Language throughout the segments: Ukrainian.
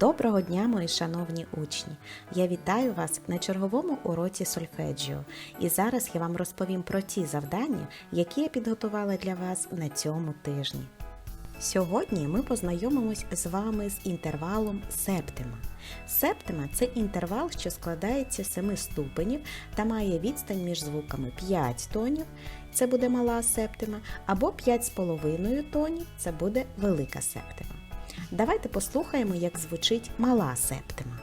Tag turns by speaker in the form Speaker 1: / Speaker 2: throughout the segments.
Speaker 1: Доброго дня, мої шановні учні! Я вітаю вас на черговому уроці сольфеджіо. І зараз я вам розповім про ті завдання, які я підготувала для вас на цьому тижні. Сьогодні ми познайомимось з вами з інтервалом септима. Септима це інтервал, що складається з 7 ступенів та має відстань між звуками 5 тонів, це буде мала септима, або 5,5 тонів, це буде велика септима. Давайте послухаємо, як звучить мала септима.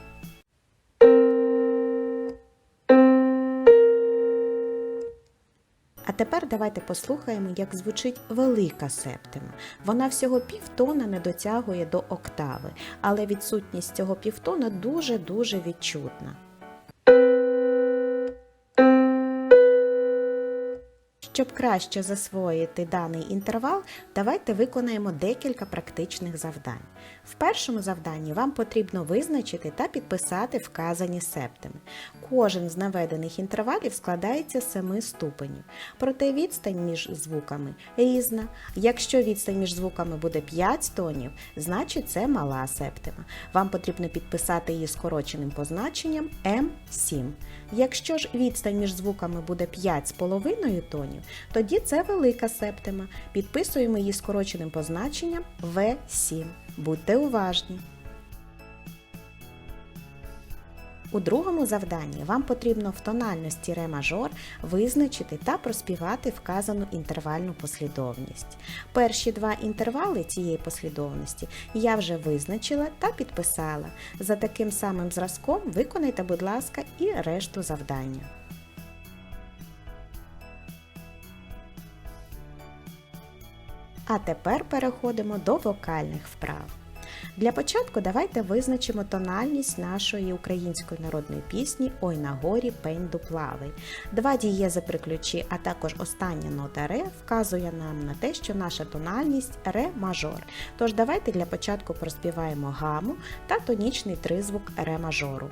Speaker 1: А тепер давайте послухаємо, як звучить велика септима. Вона всього півтона не дотягує до октави, але відсутність цього півтона дуже-дуже відчутна. Щоб краще засвоїти даний інтервал, давайте виконаємо декілька практичних завдань. В першому завданні вам потрібно визначити та підписати вказані септими. Кожен з наведених інтервалів складається з 7 ступенів, проте відстань між звуками різна. Якщо відстань між звуками буде 5 тонів, значить це мала септима. Вам потрібно підписати її скороченим позначенням М7. Якщо ж відстань між звуками буде 5,5 тонів, тоді це велика септима. Підписуємо її скороченим позначенням В7. Будьте уважні. У другому завданні вам потрібно в тональності ре мажор визначити та проспівати вказану інтервальну послідовність. Перші два інтервали цієї послідовності я вже визначила та підписала. За таким самим зразком виконайте, будь ласка, і решту завдання. А тепер переходимо до вокальних вправ. Для початку давайте визначимо тональність нашої української народної пісні Ой на горі пень дуплавий. Два дієзи при ключі, а також остання нота ре вказує нам на те, що наша тональність ре мажор. Тож давайте для початку проспіваємо гаму та тонічний тризвук ре мажору.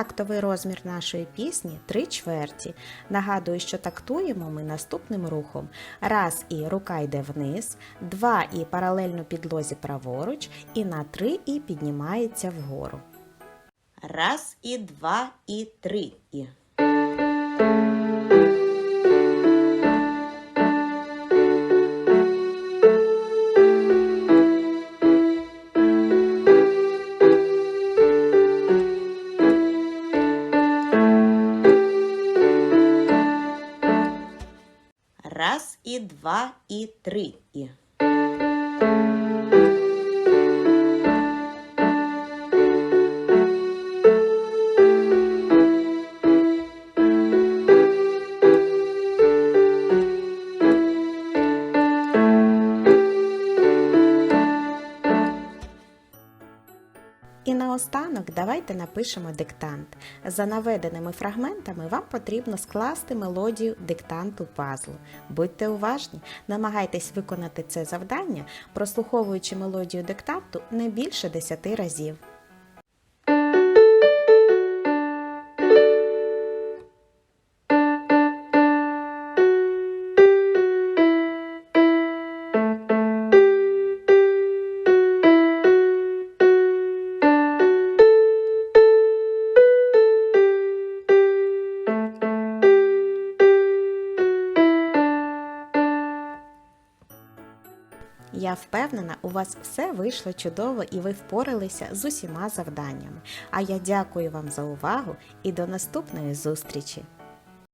Speaker 1: Тактовий розмір нашої пісні 3 чверті. Нагадую, що тактуємо ми наступним рухом. Раз і рука йде вниз, два і паралельно підлозі праворуч, і на три і піднімається вгору. Раз і два і три і. І два і три і. І наостанок давайте напишемо диктант. За наведеними фрагментами вам потрібно скласти мелодію диктанту пазлу. Будьте уважні, намагайтесь виконати це завдання, прослуховуючи мелодію диктанту не більше 10 разів. Я впевнена, у вас все вийшло чудово і ви впоралися з усіма завданнями. А я дякую вам за увагу і до наступної зустрічі!